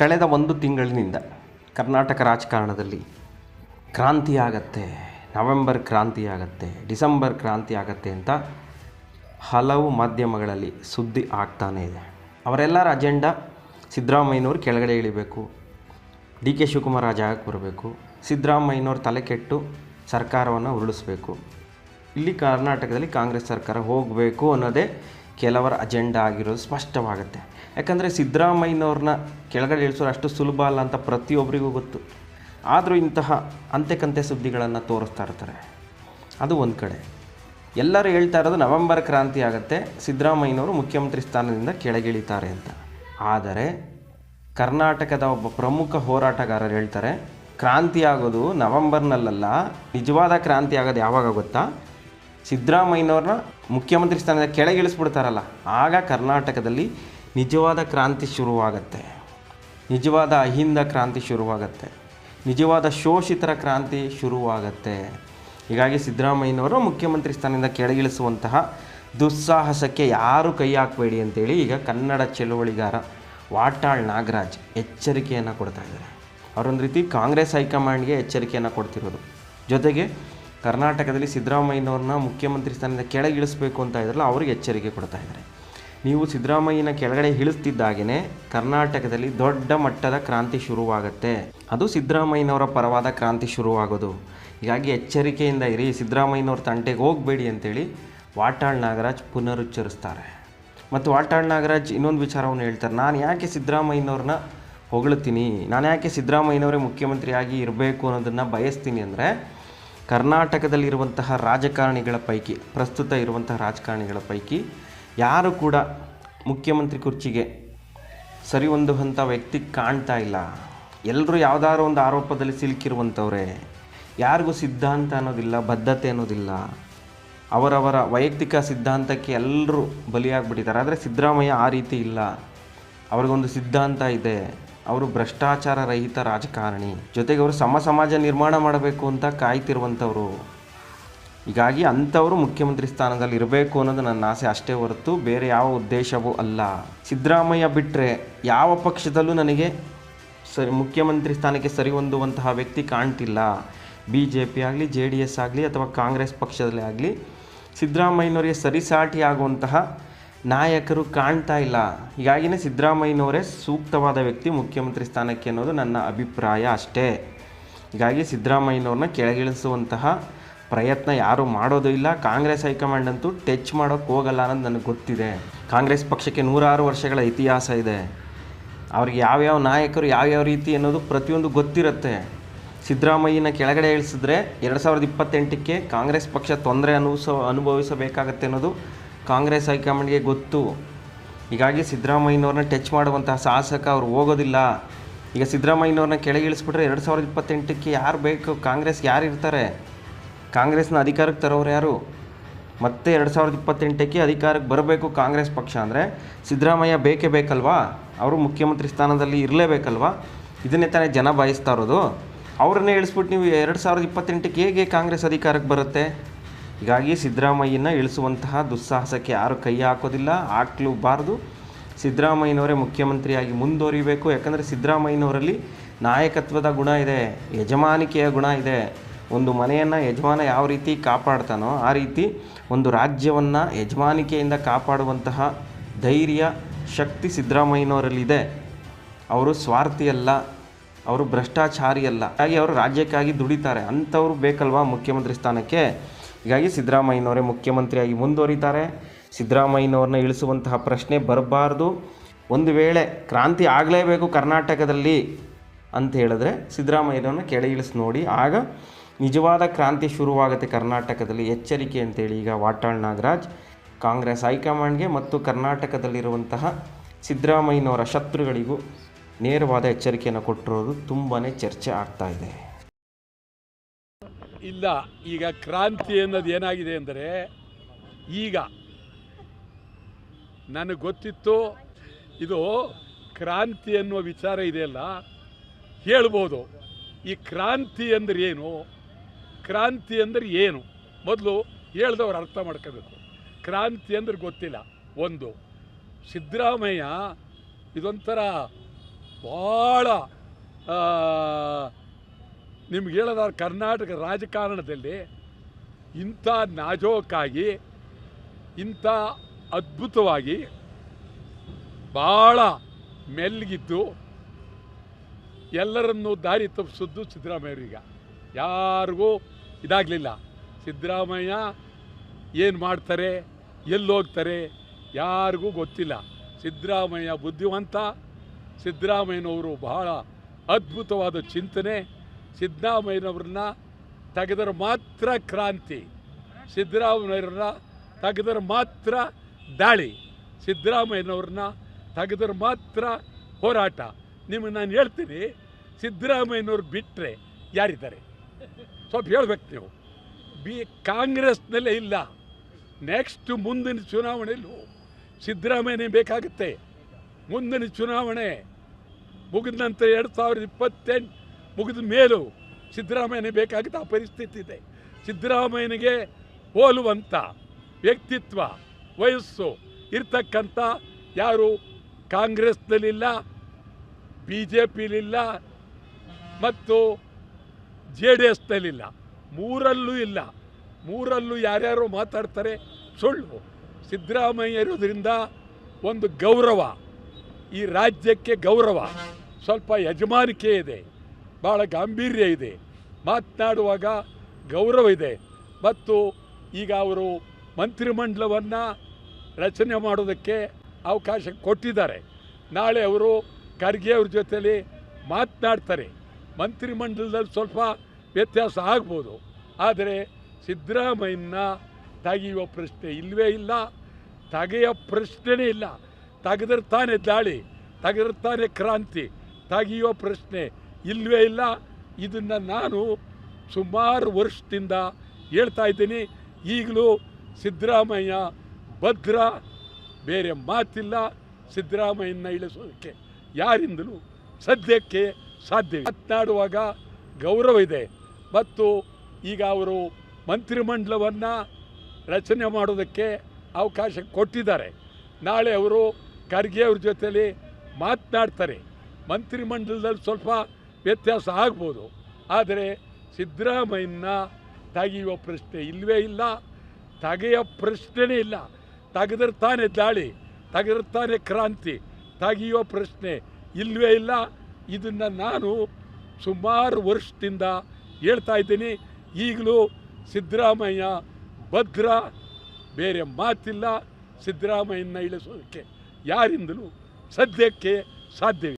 ಕಳೆದ ಒಂದು ತಿಂಗಳಿನಿಂದ ಕರ್ನಾಟಕ ರಾಜಕಾರಣದಲ್ಲಿ ಕ್ರಾಂತಿ ಆಗತ್ತೆ ನವೆಂಬರ್ ಕ್ರಾಂತಿ ಆಗತ್ತೆ ಡಿಸೆಂಬರ್ ಕ್ರಾಂತಿ ಆಗತ್ತೆ ಅಂತ ಹಲವು ಮಾಧ್ಯಮಗಳಲ್ಲಿ ಸುದ್ದಿ ಆಗ್ತಾನೇ ಇದೆ. ಅವರೆಲ್ಲರ ಅಜೆಂಡಾ ಸಿದ್ದರಾಮಯ್ಯನವ್ರು ಕೆಳಗಡೆ ಇಳಿಬೇಕು, ಡಿ ಕೆ ಶಿವಕುಮಾರ್ ಆ ಜಾಗಕ್ಕೆ ಬರಬೇಕು, ಸಿದ್ದರಾಮಯ್ಯನವ್ರು ತಲೆ ಕೆಟ್ಟು ಸರ್ಕಾರವನ್ನು ಉರುಳಿಸ್ಬೇಕು. ಇಲ್ಲಿ ಕರ್ನಾಟಕದಲ್ಲಿ ಕಾಂಗ್ರೆಸ್ ಸರ್ಕಾರ ಹೋಗಬೇಕು ಅನ್ನೋದೇ ಕೆಲವರ ಅಜೆಂಡಾ ಆಗಿರೋದು ಸ್ಪಷ್ಟವಾಗುತ್ತೆ. ಯಾಕಂದರೆ ಸಿದ್ದರಾಮಯ್ಯನವ್ರನ್ನ ಕೆಳಗಡೆ ಇಳಿಸೋರು ಅಷ್ಟು ಸುಲಭ ಅಲ್ಲ ಅಂತ ಪ್ರತಿಯೊಬ್ಬರಿಗೂ ಗೊತ್ತು. ಆದರೂ ಇಂತಹ ಅಂತೆಕಂತೆ ಸುದ್ದಿಗಳನ್ನು ತೋರಿಸ್ತಾ ಇರ್ತಾರೆ. ಅದು ಒಂದು ಕಡೆ. ಎಲ್ಲರೂ ಹೇಳ್ತಾ ಇರೋದು ನವೆಂಬರ್ ಕ್ರಾಂತಿ ಆಗುತ್ತೆ, ಸಿದ್ದರಾಮಯ್ಯನವರು ಮುಖ್ಯಮಂತ್ರಿ ಸ್ಥಾನದಿಂದ ಕೆಳಗಿಳಿತಾರೆ ಅಂತ. ಆದರೆ ಕರ್ನಾಟಕದ ಒಬ್ಬ ಪ್ರಮುಖ ಹೋರಾಟಗಾರರು ಹೇಳ್ತಾರೆ, ಕ್ರಾಂತಿ ಆಗೋದು ನವೆಂಬರ್ನಲ್ಲ ನಿಜವಾದ ಕ್ರಾಂತಿ ಆಗೋದು ಯಾವಾಗ ಗೊತ್ತಾ? ಸಿದ್ದರಾಮಯ್ಯನವ್ರನ್ನ ಮುಖ್ಯಮಂತ್ರಿ ಸ್ಥಾನದಿಂದ ಕೆಳಗಿಳಿಸ್ಬಿಡ್ತಾರಲ್ಲ. ಆಗ ಕರ್ನಾಟಕದಲ್ಲಿ ನಿಜವಾದ ಕ್ರಾಂತಿ ಶುರುವಾಗತ್ತೆ. ನಿಜವಾದ ಅಹಿಂದ ಕ್ರಾಂತಿ ಶುರುವಾಗತ್ತೆ. ನಿಜವಾದ ಶೋಷಿತರ ಕ್ರಾಂತಿ ಶುರುವಾಗತ್ತೆ. ಹೀಗಾಗಿ ಸಿದ್ದರಾಮಯ್ಯನವರು ಮುಖ್ಯಮಂತ್ರಿ ಸ್ಥಾನದಿಂದ ಕೆಳಗಿಳಿಸುವಂತಹ ದುಸ್ಸಾಹಸಕ್ಕೆ ಯಾರು ಕೈ ಹಾಕಬೇಡಿ ಅಂತೇಳಿ ಈಗ ಕನ್ನಡ ಚಳುವಳಿಗಾರ ವಾಟಾಳ್ ನಾಗರಾಜ್ ಎಚ್ಚರಿಕೆಯನ್ನು ಕೊಡ್ತಾ ಇದ್ದಾರೆ. ಅವರೊಂದು ರೀತಿ ಕಾಂಗ್ರೆಸ್ ಹೈಕಮಾಂಡ್ಗೆ ಎಚ್ಚರಿಕೆಯನ್ನು ಕೊಡ್ತಿರೋದು. ಜೊತೆಗೆ ಕರ್ನಾಟಕದಲ್ಲಿ ಸಿದ್ದರಾಮಯ್ಯನವ್ರನ್ನ ಮುಖ್ಯಮಂತ್ರಿ ಸ್ಥಾನದಿಂದ ಕೆಳಗಿಳಿಸಬೇಕು ಅಂತ ಇದ್ರಲ್ಲ ಅವ್ರಿಗೆ ಎಚ್ಚರಿಕೆ ಕೊಡ್ತಾ ಇದ್ದಾರೆ. ನೀವು ಸಿದ್ದರಾಮಯ್ಯನ ಕೆಳಗಡೆ ಇಳಿಸ್ತಿದ್ದಾಗೇನೆ ಕರ್ನಾಟಕದಲ್ಲಿ ದೊಡ್ಡ ಮಟ್ಟದ ಕ್ರಾಂತಿ ಶುರುವಾಗುತ್ತೆ. ಅದು ಸಿದ್ದರಾಮಯ್ಯನವರ ಪರವಾದ ಕ್ರಾಂತಿ ಶುರುವಾಗೋದು. ಹೀಗಾಗಿ ಎಚ್ಚರಿಕೆಯಿಂದ ಇರಿ, ಸಿದ್ದರಾಮಯ್ಯನವ್ರ ತಂಟೆಗೆ ಹೋಗಬೇಡಿ ಅಂತೇಳಿ ವಾಟಾಳ್ ನಾಗರಾಜ್ ಪುನರುಚ್ಚರಿಸ್ತಾರೆ. ಮತ್ತು ವಾಟಾಳ್ ನಾಗರಾಜ್ ಇನ್ನೊಂದು ವಿಚಾರವನ್ನು ಹೇಳ್ತಾರೆ. ನಾನು ಯಾಕೆ ಸಿದ್ದರಾಮಯ್ಯನವ್ರನ್ನ ಹೊಗಳ್ತೀನಿ? ನಾನು ಯಾಕೆ ಸಿದ್ದರಾಮಯ್ಯನವರೇ ಮುಖ್ಯಮಂತ್ರಿಯಾಗಿ ಇರಬೇಕು ಅನ್ನೋದನ್ನು ಬಯಸ್ತೀನಿ ಅಂದರೆ ಕರ್ನಾಟಕದಲ್ಲಿರುವಂತಹ ರಾಜಕಾರಣಿಗಳ ಪೈಕಿ, ಪ್ರಸ್ತುತ ಇರುವಂತಹ ರಾಜಕಾರಣಿಗಳ ಪೈಕಿ ಯಾರು ಕೂಡ ಮುಖ್ಯಮಂತ್ರಿ ಕುರ್ಚಿಗೆ ಸರಿ ಒಂದು ವ್ಯಕ್ತಿ ಕಾಣ್ತಾ ಇಲ್ಲ. ಎಲ್ಲರೂ ಯಾವುದಾದ್ರು ಒಂದು ಆರೋಪದಲ್ಲಿ ಸಿಲುಕಿರುವಂಥವ್ರೆ. ಯಾರಿಗೂ ಸಿದ್ಧಾಂತ ಅನ್ನೋದಿಲ್ಲ, ಬದ್ಧತೆ ಅನ್ನೋದಿಲ್ಲ. ಅವರವರ ವೈಯಕ್ತಿಕ ಸಿದ್ಧಾಂತಕ್ಕೆ ಎಲ್ಲರೂ ಬಲಿಯಾಗ್ಬಿಟ್ಟಿದ್ದಾರೆ. ಆದರೆ ಸಿದ್ದರಾಮಯ್ಯ ಆ ರೀತಿ ಇಲ್ಲ. ಅವ್ರಿಗೊಂದು ಸಿದ್ಧಾಂತ ಇದೆ. ಅವರು ಭ್ರಷ್ಟಾಚಾರ ರಹಿತ ರಾಜಕಾರಣಿ. ಜೊತೆಗೆ ಅವರು ಸಮ ಸಮಾಜ ನಿರ್ಮಾಣ ಮಾಡಬೇಕು ಅಂತ ಕಾಯ್ತಿರುವಂಥವ್ರು. ಹೀಗಾಗಿ ಅಂಥವರು ಮುಖ್ಯಮಂತ್ರಿ ಸ್ಥಾನದಲ್ಲಿ ಇರಬೇಕು ಅನ್ನೋದು ನನ್ನ ಆಸೆ ಅಷ್ಟೇ ಹೊರತು ಬೇರೆ ಯಾವ ಉದ್ದೇಶವೂ ಅಲ್ಲ. ಸಿದ್ದರಾಮಯ್ಯ ಬಿಟ್ಟರೆ ಯಾವ ಪಕ್ಷದಲ್ಲೂ ನನಗೆ ಸರಿ ಮುಖ್ಯಮಂತ್ರಿ ಸ್ಥಾನಕ್ಕೆ ಸರಿ ಹೊಂದುವಂತಹ ವ್ಯಕ್ತಿ ಕಾಣ್ತಿಲ್ಲ. ಬಿ ಜೆ ಪಿ ಆಗಲಿ, ಜೆ ಡಿ ಎಸ್ ಆಗಲಿ ಅಥವಾ ಕಾಂಗ್ರೆಸ್ ಪಕ್ಷದಲ್ಲೇ ಆಗಲಿ ಸಿದ್ದರಾಮಯ್ಯನವರಿಗೆ ಸರಿಸಾಟಿ ಆಗುವಂತಹ ನಾಯಕರು ಕಾಣ್ತಾ ಇಲ್ಲ. ಹೀಗಾಗಿಯೇ ಸಿದ್ದರಾಮಯ್ಯನವರೇ ಸೂಕ್ತವಾದ ವ್ಯಕ್ತಿ ಮುಖ್ಯಮಂತ್ರಿ ಸ್ಥಾನಕ್ಕೆ ಅನ್ನೋದು ನನ್ನ ಅಭಿಪ್ರಾಯ ಅಷ್ಟೇ. ಹೀಗಾಗಿ ಸಿದ್ದರಾಮಯ್ಯನವ್ರನ್ನ ಕೆಳಗಿಳಿಸುವಂತಹ ಪ್ರಯತ್ನ ಯಾರೂ ಮಾಡೋದು ಇಲ್ಲ. ಕಾಂಗ್ರೆಸ್ ಹೈಕಮಾಂಡ್ ಅಂತೂ ಟಚ್ ಮಾಡೋಕ್ಕೆ ಹೋಗಲ್ಲ ಅನ್ನೋದು ನನಗೆ ಗೊತ್ತಿದೆ. ಕಾಂಗ್ರೆಸ್ ಪಕ್ಷಕ್ಕೆ ನೂರಾರು ವರ್ಷಗಳ ಇತಿಹಾಸ ಇದೆ. ಅವ್ರಿಗೆ ಯಾವ್ಯಾವ ನಾಯಕರು ಯಾವ್ಯಾವ ರೀತಿ ಅನ್ನೋದು ಪ್ರತಿಯೊಂದು ಗೊತ್ತಿರುತ್ತೆ. ಸಿದ್ದರಾಮಯ್ಯನ ಕೆಳಗಡೆ ಇಳಿಸಿದ್ರೆ ಎರಡು ಸಾವಿರದ ಇಪ್ಪತ್ತೆಂಟಕ್ಕೆ ಕಾಂಗ್ರೆಸ್ ಪಕ್ಷ ತೊಂದರೆ ಅನುಭವಿಸ, ಅನುಭವಿಸಬೇಕಾಗತ್ತೆ ಅನ್ನೋದು ಕಾಂಗ್ರೆಸ್ ಹೈಕಮಾಂಡ್ಗೆ ಗೊತ್ತು. ಹೀಗಾಗಿ ಸಿದ್ದರಾಮಯ್ಯನವ್ರನ್ನ ಟಚ್ ಮಾಡುವಂತಹ ಸಾಹಸಕ ಅವ್ರು ಹೋಗೋದಿಲ್ಲ. ಈಗ ಸಿದ್ದರಾಮಯ್ಯನವ್ರನ್ನ ಕೆಳಗಿಳಿಸ್ಬಿಟ್ರೆ ಎರಡು ಸಾವಿರದ ಇಪ್ಪತ್ತೆಂಟಕ್ಕೆ ಯಾರು ಬೇಕು? ಕಾಂಗ್ರೆಸ್ ಯಾರು ಇರ್ತಾರೆ? ಕಾಂಗ್ರೆಸ್ನ ಅಧಿಕಾರಕ್ಕೆ ತರೋರು ಯಾರು? ಮತ್ತೆ ಎರಡು ಸಾವಿರದ ಇಪ್ಪತ್ತೆಂಟಕ್ಕೆ ಅಧಿಕಾರಕ್ಕೆ ಬರಬೇಕು ಕಾಂಗ್ರೆಸ್ ಪಕ್ಷ ಅಂದರೆ ಸಿದ್ದರಾಮಯ್ಯ ಬೇಕೇ ಬೇಕಲ್ವಾ? ಅವರು ಮುಖ್ಯಮಂತ್ರಿ ಸ್ಥಾನದಲ್ಲಿ ಇರಲೇಬೇಕಲ್ವಾ? ಇದನ್ನೇ ತಾನೇ ಜನ ಬಯಸ್ತಾ ಇರೋದು. ಅವ್ರನ್ನೇ ಇಳಿಸ್ಬಿಟ್ಟು ನೀವು ಎರಡು ಸಾವಿರದ ಇಪ್ಪತ್ತೆಂಟಕ್ಕೆ ಹೇಗೆ ಕಾಂಗ್ರೆಸ್ ಅಧಿಕಾರಕ್ಕೆ ಬರುತ್ತೆ? ಹೀಗಾಗಿ ಸಿದ್ದರಾಮಯ್ಯನ ಇಳಿಸುವಂತಹ ದುಸ್ಸಾಹಸಕ್ಕೆ ಯಾರು ಕೈ ಹಾಕೋದಿಲ್ಲ, ಹಾಕ್ಲೂಬಾರ್ದು. ಸಿದ್ದರಾಮಯ್ಯನವರೇ ಮುಖ್ಯಮಂತ್ರಿಯಾಗಿ ಮುಂದುವರಿಬೇಕು. ಯಾಕಂದರೆ ಸಿದ್ದರಾಮಯ್ಯನವರಲ್ಲಿ ನಾಯಕತ್ವದ ಗುಣ ಇದೆ, ಯಜಮಾನಿಕೆಯ ಗುಣ ಇದೆ. ಒಂದು ಮನೆಯನ್ನು ಯಜಮಾನ ಯಾವ ರೀತಿ ಕಾಪಾಡ್ತಾನೋ ಆ ರೀತಿ ಒಂದು ರಾಜ್ಯವನ್ನು ಯಜಮಾನಿಕೆಯಿಂದ ಕಾಪಾಡುವಂತಹ ಧೈರ್ಯ, ಶಕ್ತಿ ಸಿದ್ದರಾಮಯ್ಯನವರಲ್ಲಿದೆ. ಅವರು ಸ್ವಾರ್ಥಿಯಲ್ಲ, ಅವರು ಭ್ರಷ್ಟಾಚಾರಿಯಲ್ಲ. ಹಾಗಾಗಿ ಅವರು ರಾಜ್ಯಕ್ಕಾಗಿ ದುಡಿತಾರೆ. ಅಂಥವ್ರು ಬೇಕಲ್ವಾ ಮುಖ್ಯಮಂತ್ರಿ ಸ್ಥಾನಕ್ಕೆ? ಹೀಗಾಗಿ ಸಿದ್ದರಾಮಯ್ಯನವರೇ ಮುಖ್ಯಮಂತ್ರಿಯಾಗಿ ಮುಂದುವರಿತಾರೆ. ಸಿದ್ದರಾಮಯ್ಯನವ್ರನ್ನ ಇಳಿಸುವಂತಹ ಪ್ರಶ್ನೆ ಬರಬಾರ್ದು. ಒಂದು ವೇಳೆ ಕ್ರಾಂತಿ ಆಗಲೇಬೇಕು ಕರ್ನಾಟಕದಲ್ಲಿ ಅಂತ ಹೇಳಿದ್ರೆ ಸಿದ್ದರಾಮಯ್ಯನವ್ರನ್ನ ಕೆಳಗಿಳಿಸಿ ನೋಡಿ. ಆಗ ನಿಜವಾದ ಕ್ರಾಂತಿ ಶುರುವಾಗುತ್ತೆ ಕರ್ನಾಟಕದಲ್ಲಿ. ಎಚ್ಚರಿಕೆ ಅಂತೇಳಿ ಈಗ ವಾಟಾಳ್ ನಾಗರಾಜ್, ಕಾಂಗ್ರೆಸ್ ಹೈಕಮಾಂಡ್ಗೆ ಮತ್ತು ಕರ್ನಾಟಕದಲ್ಲಿರುವಂತಹ ಸಿದ್ದರಾಮಯ್ಯನವರ ಶತ್ರುಗಳಿಗೂ ನೇರವಾದ ಎಚ್ಚರಿಕೆಯನ್ನು ಕೊಟ್ಟಿರೋದು ತುಂಬಾ ಚರ್ಚೆ ಆಗ್ತಾ ಇದೆ. ಇಲ್ಲ, ಈಗ ಕ್ರಾಂತಿ ಅನ್ನೋದು ಏನಾಗಿದೆ ಅಂದರೆ, ಈಗ ನನಗೆ ಗೊತ್ತಿತ್ತು, ಇದು ಕ್ರಾಂತಿ ಅನ್ನುವ ವಿಚಾರ ಇದೆಯಲ್ಲ, ಹೇಳ್ಬೋದು. ಈ ಕ್ರಾಂತಿ ಅಂದರೆ ಏನು? ಕ್ರಾಂತಿ ಅಂದರೆ ಏನು? ಮೊದಲು ಹೇಳ್ದವ್ರು ಅರ್ಥ ಮಾಡ್ಕೋಬೇಕು. ಕ್ರಾಂತಿ ಅಂದ್ರೆ ಗೊತ್ತಿಲ್ಲ. ಒಂದು, ಸಿದ್ದರಾಮಯ್ಯ ಇದೊಂಥರ ಭಾಳ ನಿಮ್ಗೆ ಹೇಳದ ಕರ್ನಾಟಕ ರಾಜಕಾರಣದಲ್ಲಿ ಇಂಥ ನಾಜೋಕಾಗಿ, ಇಂಥ ಅದ್ಭುತವಾಗಿ ಭಾಳ ಮೆಲ್ಗಿದ್ದು ಎಲ್ಲರನ್ನೂ ದಾರಿ ತಪ್ಪಿಸಿದ್ದು ಸಿದ್ದರಾಮಯ್ಯರೀಗ ಯಾರಿಗೂ ಇದಾಗಲಿಲ್ಲ. ಸಿದ್ದರಾಮಯ್ಯ ಏನು ಮಾಡ್ತಾರೆ ಎಲ್ಲಿ ಹೋಗ್ತಾರೆ ಯಾರಿಗೂ ಗೊತ್ತಿಲ್ಲ. ಸಿದ್ದರಾಮಯ್ಯ ಬುದ್ಧಿವಂತ, ಸಿದ್ದರಾಮಯ್ಯನವರು ಬಹಳ ಅದ್ಭುತವಾದ ಚಿಂತನೆ, ಸಿದ್ದರಾಮಯ್ಯನವ್ರನ್ನ ತೆಗೆದರೆ ಮಾತ್ರ ಕ್ರಾಂತಿ ಸಿದ್ದರಾಮಯ್ಯವ್ರನ್ನ ತೆಗೆದರೆ ಮಾತ್ರ ದಾಳಿ, ಸಿದ್ದರಾಮಯ್ಯನವ್ರನ್ನ ತೆಗೆದರೆ ಮಾತ್ರ ಹೋರಾಟ. ನಿಮಗೆ ನಾನು ಹೇಳ್ತೀನಿ, ಸಿದ್ದರಾಮಯ್ಯನವ್ರು ಬಿಟ್ಟರೆ ಯಾರಿದ್ದಾರೆ? ಸ್ವಲ್ಪ ಹೇಳ್ಬೇಕು ನೀವು. ಬಿ, ಕಾಂಗ್ರೆಸ್ನಲ್ಲೇ ಇಲ್ಲ. ನೆಕ್ಸ್ಟ್ ಮುಂದಿನ ಚುನಾವಣೆಯಲ್ಲೂ ಸಿದ್ದರಾಮಯ್ಯನೇ ಬೇಕಾಗುತ್ತೆ. ಮುಂದಿನ ಚುನಾವಣೆ ಮುಗಿದ ನಂತರ ಎರಡು ಸಾವಿರದ ಇಪ್ಪತ್ತೆಂಟು ಮುಗಿದ ಮೇಲೂ ಸಿದ್ದರಾಮಯ್ಯನೇ ಬೇಕಾಗುತ್ತೆ ಆ ಪರಿಸ್ಥಿತಿ ಇದೆ. ಸಿದ್ದರಾಮಯ್ಯನಿಗೆ ಹೋಲುವಂಥ ವ್ಯಕ್ತಿತ್ವ, ವಯಸ್ಸು ಇರ್ತಕ್ಕಂಥ ಯಾರು ಕಾಂಗ್ರೆಸ್ನಲ್ಲಿಲ್ಲ ಬಿ ಜೆ ಪಿಲಿಲ್ಲ ಮತ್ತು ಜೆ ಡಿ ಎಸ್ನಲ್ಲಿಲ್ಲ ಮೂರಲ್ಲೂ ಇಲ್ಲ. ಮೂರಲ್ಲೂ ಯಾರ್ಯಾರು ಮಾತಾಡ್ತಾರೆ. ಸುಳ್ಳು. ಸಿದ್ದರಾಮಯ್ಯ ಇರೋದ್ರಿಂದ ಒಂದು ಗೌರವ. ಈ ರಾಜ್ಯಕ್ಕೆ ಗೌರವ. ಸ್ವಲ್ಪ ಯಜಮಾನಿಕೆ ಇದೆ. ಭಾಳ ಗಾಂಭೀರ್ಯ ಇದೆ. ಮಾತನಾಡುವಾಗ ಗೌರವ ಇದೆ. ಮತ್ತು ಈಗ ಅವರು ಮಂತ್ರಿಮಂಡಲವನ್ನು ರಚನೆ ಮಾಡೋದಕ್ಕೆ ಅವಕಾಶ ಕೊಟ್ಟಿದ್ದಾರೆ. ನಾಳೆ ಅವರು ಖರ್ಗೆ ಅವ್ರ ಜೊತೆಯಲ್ಲಿ ಮಾತನಾಡ್ತಾರೆ. ಮಂತ್ರಿಮಂಡಲದಲ್ಲಿ ಸ್ವಲ್ಪ ವ್ಯತ್ಯಾಸ ಆಗ್ಬೋದು. ಆದರೆ ಸಿದ್ದರಾಮಯ್ಯನ ತೆಗೆಯುವ ಪ್ರಶ್ನೆ ಇಲ್ಲವೇ ಇಲ್ಲ. ತೆಗೆಯೋ ಪ್ರಶ್ನೆನೇ ಇಲ್ಲ. ತೆಗೆದ್ರೆ ತಾನೇ ದಾಳಿ, ತೆಗೆದ್ರೆ ತಾನೇ ಕ್ರಾಂತಿ, ತೆಗೆಯುವ ಪ್ರಶ್ನೆ ಇಲ್ಲವೇ ಇಲ್ಲ. ಇದನ್ನು ನಾನು ಸುಮಾರು ವರ್ಷದಿಂದ ಹೇಳ್ತಾ ಇದ್ದೀನಿ. ಈಗಲೂ ಸಿದ್ದರಾಮಯ್ಯ ಭದ್ರ, ಬೇರೆ ಮಾತಿಲ್ಲ. ಸಿದ್ದರಾಮಯ್ಯನ ಇಳಿಸೋದಕ್ಕೆ ಯಾರಿಂದಲೂ ಸದ್ಯಕ್ಕೆ ಸಾಧ್ಯ. ಮಾತನಾಡುವಾಗ ಗೌರವ ಇದೆ. ಮತ್ತು ಈಗ ಅವರು ಮಂತ್ರಿಮಂಡಲವನ್ನು ರಚನೆ ಮಾಡೋದಕ್ಕೆ ಅವಕಾಶ ಕೊಟ್ಟಿದ್ದಾರೆ. ನಾಳೆ ಅವರು ಖರ್ಗೆ ಅವ್ರ ಜೊತೆಯಲ್ಲಿ ಮಾತನಾಡ್ತಾರೆ. ಮಂತ್ರಿಮಂಡಲದಲ್ಲಿ ಸ್ವಲ್ಪ ವ್ಯತ್ಯಾಸ ಆಗ್ಬೋದು. ಆದರೆ ಸಿದ್ದರಾಮಯ್ಯನ ತೆಗೆಯುವ ಪ್ರಶ್ನೆ ಇಲ್ಲವೇ ಇಲ್ಲ. ತೆಗೆಯೋ ಪ್ರಶ್ನೆನೇ ಇಲ್ಲ. ತೆಗೆದ್ರೆ ತಾನೇ ದಾಳಿ, ತೆಗೆದ್ರೆ ತಾನೇ ಕ್ರಾಂತಿ, ತೆಗೆಯುವ ಪ್ರಶ್ನೆ ಇಲ್ಲವೇ ಇಲ್ಲ. ಇದನ್ನು ನಾನು ಸುಮಾರು ವರ್ಷದಿಂದ ಹೇಳ್ತಾ ಇದ್ದೀನಿ. ಈಗಲೂ ಸಿದ್ದರಾಮಯ್ಯ ಭದ್ರ, ಬೇರೆ ಮಾತಿಲ್ಲ. ಸಿದ್ದರಾಮಯ್ಯನ ಇಳಿಸೋದಕ್ಕೆ ಯಾರಿಂದಲೂ ಸದ್ಯಕ್ಕೆ ಸಾಧ್ಯವಿಲ್ಲ.